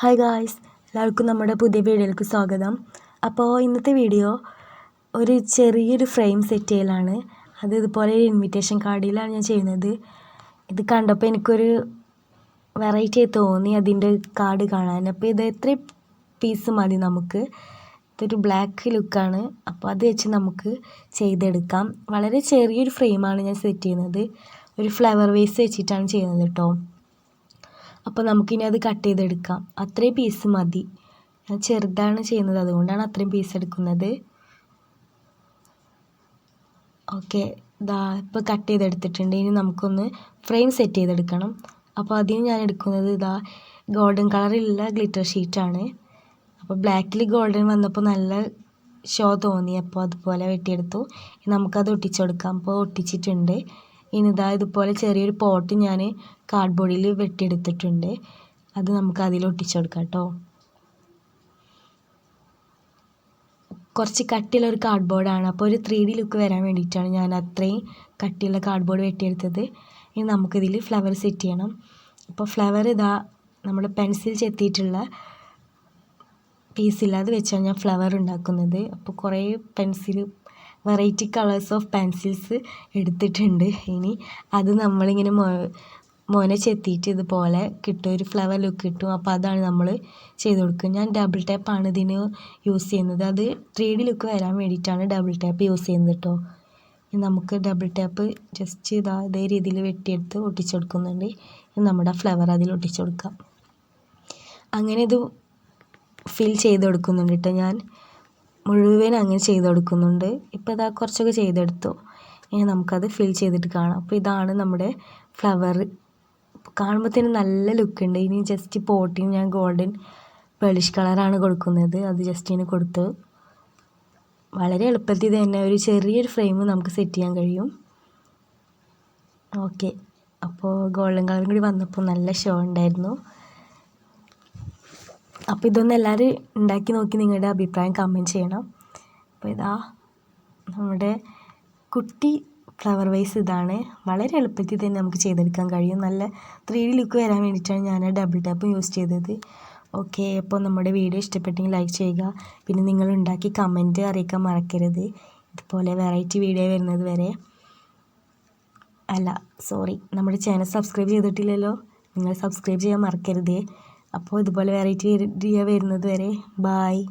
Hi guys എല്ലാവർക്കും നമ്മുടെ പുതിയ വീഡിയോയിലേക്ക് സ്വാഗതം. അപ്പോൾ ഇന്നത്തെ വീഡിയോ ഒരു ചെറിയൊരു ഫ്രെയിം സെറ്റ് ചെയ്യലാണ്. അത് ഇതുപോലെ ഒരു ഇൻവിറ്റേഷൻ കാർഡിലാണ് ഞാൻ ചെയ്യുന്നത്. ഇത് കണ്ടപ്പോൾ എനിക്കൊരു വെറൈറ്റി ആയി തോന്നി അതിന്റെ കാർഡ് കാണാൻ. അപ്പോൾ ഇത് എത്ര പീസ് മതി നമുക്ക്? ഇതൊരു ബ്ലാക്ക് ലുക്കാണ് അപ്പോൾ അത് വെച്ച് നമുക്ക് ചെയ്തെടുക്കാം. വളരെ ചെറിയൊരു ഫ്രെയിമാണ് ഞാൻ സെറ്റ് ചെയ്യുന്നത്. ഒരു ഫ്ലവർ വേസ് വെച്ചിട്ടാണ് ചെയ്യുന്നത് കേട്ടോ അപ്പോൾ നമുക്കിനി അത് കട്ട് ചെയ്തെടുക്കാം. അത്രയും പീസ് മതി. ഞാൻ ചെറുതാണ് ചെയ്യുന്നത്. അതുകൊണ്ടാണ് അത്രയും പീസ് എടുക്കുന്നത്. ഓക്കെ ദാ ഇപ്പോൾ കട്ട് ചെയ്തെടുത്തിട്ടുണ്ട്. ഇനി നമുക്കൊന്ന് ഫ്രെയിം സെറ്റ് ചെയ്തെടുക്കണം. അപ്പോൾ അതിന് ഞാൻ എടുക്കുന്നത് ഇതാ ഗോൾഡൻ കളറിലുള്ള ഗ്ലിറ്റർ ഷീറ്റാണ് അപ്പോൾ ബ്ലാക്കിൽ ഗോൾഡൻ വന്നപ്പോൾ നല്ല ഷോ തോന്നി. അപ്പോൾ അതുപോലെ വെട്ടിയെടുത്തു. നമുക്കത് ഒട്ടിച്ചു കൊടുക്കാം. അപ്പോൾ ഒട്ടിച്ചിട്ടുണ്ട്. ഇനി ഇതാ ഇതുപോലെ ചെറിയൊരു പോട്ട് ഞാൻ കാർഡ്ബോർഡിൽ വെട്ടിയെടുത്തിട്ടുണ്ട്. അത് നമുക്ക് അതിൽ ഒട്ടിച്ചു കൊടുക്കാം കേട്ടോ കുറച്ച് കട്ടിയുള്ള ഒരു കാർഡ്ബോർഡാണ് അപ്പോൾ ഒരു ത്രീ ഡി ലുക്ക് വരാൻ വേണ്ടിയിട്ടാണ് ഞാൻ അത്രയും കട്ടിയുള്ള കാർഡ്ബോർഡ് വെട്ടിയെടുത്തത്. ഇനി നമുക്കിതിൽ ഫ്ലവർ സെറ്റ് ചെയ്യണം. അപ്പോൾ ഫ്ലവർ ഇതാ നമ്മൾ പെൻസിൽ ചെത്തിയിട്ടുള്ള പീസില്ലാതെ വെച്ചാണ് ഞാൻ ഫ്ലവർ ഉണ്ടാക്കുന്നത്. അപ്പോൾ കുറേ pencil variety colours of pencils എടുത്തിട്ടുണ്ട്. ഇനി അത് നമ്മളിങ്ങനെ മൊ മോനെ ചെത്തിയിട്ട് ഇതുപോലെ കിട്ടും. ഒരു ഫ്ലവർ ലുക്ക് കിട്ടും. അപ്പോൾ അതാണ് നമ്മൾ ചെയ്ത് കൊടുക്കുക. ഞാൻ ഡബിൾ ടാപ്പാണ് ഇതിന് യൂസ് ചെയ്യുന്നത്. അത് ത്രീ ഡി ലുക്ക് വരാൻ വേണ്ടിയിട്ടാണ് ഡബിൾ ടാപ്പ് യൂസ് ചെയ്യുന്നത് കേട്ടോ നമുക്ക് ഡബിൾ ടാപ്പ് ജസ്റ്റ് ഇതാ ഇതേ രീതിയിൽ വെട്ടിയെടുത്ത് ഒട്ടിച്ചു കൊടുക്കുന്നുണ്ട്. നമ്മുടെ ഫ്ലവർ അതിൽ ഒട്ടിച്ചു കൊടുക്കാം. അങ്ങനെ ഇത് ഫിൽ ചെയ്ത് കൊടുക്കുന്നുണ്ട് കേട്ടോ ഞാൻ. മുഴുവൻ അങ്ങനെ ചെയ്ത് കൊടുക്കുന്നുണ്ട്. ഇപ്പോൾ ഇതാ കുറച്ചൊക്കെ ചെയ്തെടുത്തു. ഇനി നമുക്കത് ഫിൽ ചെയ്തിട്ട് കാണാം. അപ്പോൾ ഇതാണ് നമ്മുടെ ഫ്ലവർ കാണുമ്പോൾ തന്നെ നല്ല ലുക്ക് ഉണ്ട്. ഇനി ജസ്റ്റ് പോട്ടിന് ഞാൻ ഗോൾഡൻ പേളിഷ് കളറാണ് കൊടുക്കുന്നത്. അത് ജസ്റ്റ് ഇനി കൊടുത്ത് വളരെ എളുപ്പത്തിൽ തന്നെ ഒരു ചെറിയൊരു ഫ്രെയിം നമുക്ക് സെറ്റ് ചെയ്യാൻ കഴിയും. ഓക്കെ അപ്പോൾ ഗോൾഡൻ കളറും കൂടി വന്നപ്പോൾ നല്ല ഷോ ഉണ്ടായിരുന്നു. അപ്പോൾ ഇതൊന്ന് എല്ലാവരും ഉണ്ടാക്കി നോക്കി നിങ്ങളുടെ അഭിപ്രായം കമന്റ് ചെയ്യണം. അപ്പോൾ ഇതാ നമ്മുടെ കുട്ടി ഫ്ലവർ വൈസ് ഇതാണ്. വളരെ എളുപ്പത്തിൽ തന്നെ നമുക്ക് ചെയ്തെടുക്കാൻ കഴിയും. നല്ല ത്രീ ഡി ലുക്ക് വരാൻ വേണ്ടിയിട്ടാണ് ഞാൻ ഡബിൾ ടാപ്പ് യൂസ് ചെയ്തത്. ഓക്കെ അപ്പോൾ നമ്മുടെ വീഡിയോ ഇഷ്ടപ്പെട്ടെങ്കിൽ ലൈക്ക് ചെയ്യുക. പിന്നെ നിങ്ങൾ ഉണ്ടാക്കി കമന്റ് അറിയിക്കാൻ മറക്കരുത്. ഇതുപോലെ വെറൈറ്റി വീഡിയോ വരുന്നത് വരെ. അല്ല സോറി നമ്മുടെ ചാനൽ സബ്സ്ക്രൈബ് ചെയ്തിട്ടില്ലല്ലോ. നിങ്ങൾ സബ്സ്ക്രൈബ് ചെയ്യാൻ മറക്കരുതേ. അപ്പോൾ ഇതുപോലെ വെറൈറ്റി വരുന്നത് വരെ. ബായ്